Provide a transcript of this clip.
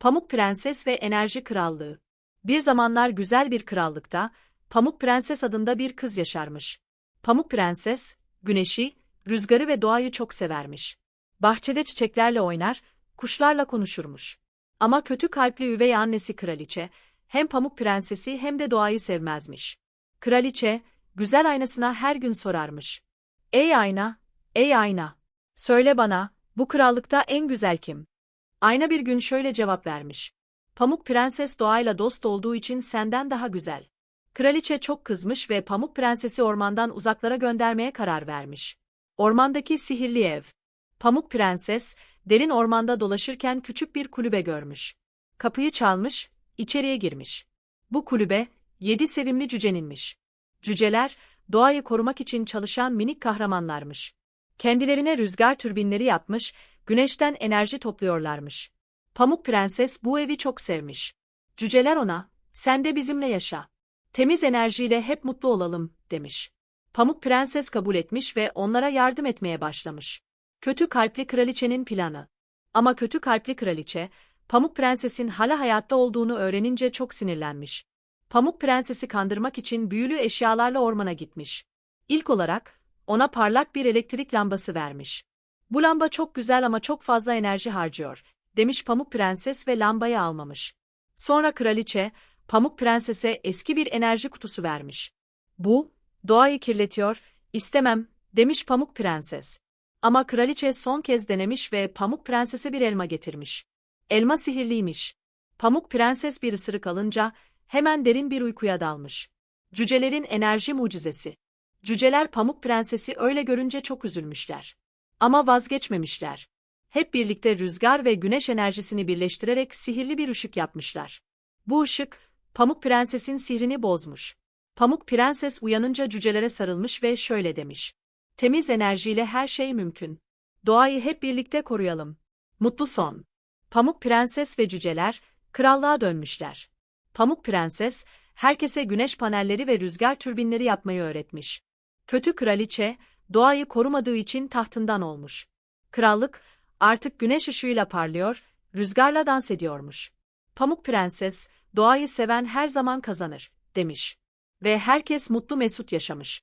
Pamuk Prenses ve Enerji Krallığı. Bir zamanlar güzel bir krallıkta, Pamuk Prenses adında bir kız yaşarmış. Pamuk Prenses, güneşi, rüzgarı ve doğayı çok severmiş. Bahçede çiçeklerle oynar, kuşlarla konuşurmuş. Ama kötü kalpli üvey annesi kraliçe, hem Pamuk Prensesi hem de doğayı sevmezmiş. Kraliçe, güzel aynasına her gün sorarmış. Ey ayna, ey ayna, söyle bana, bu krallıkta en güzel kim? Ayna bir gün şöyle cevap vermiş. Pamuk Prenses doğayla dost olduğu için senden daha güzel. Kraliçe çok kızmış ve Pamuk Prensesi ormandan uzaklara göndermeye karar vermiş. Ormandaki sihirli ev. Pamuk Prenses, derin ormanda dolaşırken küçük bir kulübe görmüş. Kapıyı çalmış, içeriye girmiş. Bu kulübe, yedi sevimli cüceninmiş. Cüceler, doğayı korumak için çalışan minik kahramanlarmış. Kendilerine rüzgar türbinleri yapmış, güneşten enerji topluyorlarmış. Pamuk Prenses bu evi çok sevmiş. Cüceler ona, sen de bizimle yaşa. Temiz enerjiyle hep mutlu olalım, demiş. Pamuk Prenses kabul etmiş ve onlara yardım etmeye başlamış. Kötü kalpli kraliçenin planı. Ama kötü kalpli kraliçe, Pamuk Prenses'in hala hayatta olduğunu öğrenince çok sinirlenmiş. Pamuk Prenses'i kandırmak için büyülü eşyalarla ormana gitmiş. İlk olarak, ona parlak bir elektrik lambası vermiş. Bu lamba çok güzel ama çok fazla enerji harcıyor, demiş Pamuk Prenses ve lambayı almamış. Sonra kraliçe, Pamuk Prenses'e eski bir enerji kutusu vermiş. Bu, doğayı kirletiyor, istemem, demiş Pamuk Prenses. Ama kraliçe son kez denemiş ve Pamuk Prenses'e bir elma getirmiş. Elma sihirliymiş. Pamuk Prenses bir ısırık alınca hemen derin bir uykuya dalmış. Cücelerin enerji mucizesi. Cüceler Pamuk Prenses'i öyle görünce çok üzülmüşler. Ama vazgeçmemişler. Hep birlikte rüzgar ve güneş enerjisini birleştirerek sihirli bir ışık yapmışlar. Bu ışık, Pamuk Prenses'in sihrini bozmuş. Pamuk Prenses uyanınca cücelere sarılmış ve şöyle demiş. Temiz enerjiyle her şey mümkün. Doğayı hep birlikte koruyalım. Mutlu son. Pamuk Prenses ve cüceler, krallığa dönmüşler. Pamuk Prenses, herkese güneş panelleri ve rüzgar türbinleri yapmayı öğretmiş. Kötü kraliçe, doğayı korumadığı için tahtından olmuş. Krallık, artık güneş ışığıyla parlıyor, rüzgarla dans ediyormuş. Pamuk Prenses, doğayı seven her zaman kazanır, demiş. Ve herkes mutlu mesut yaşamış.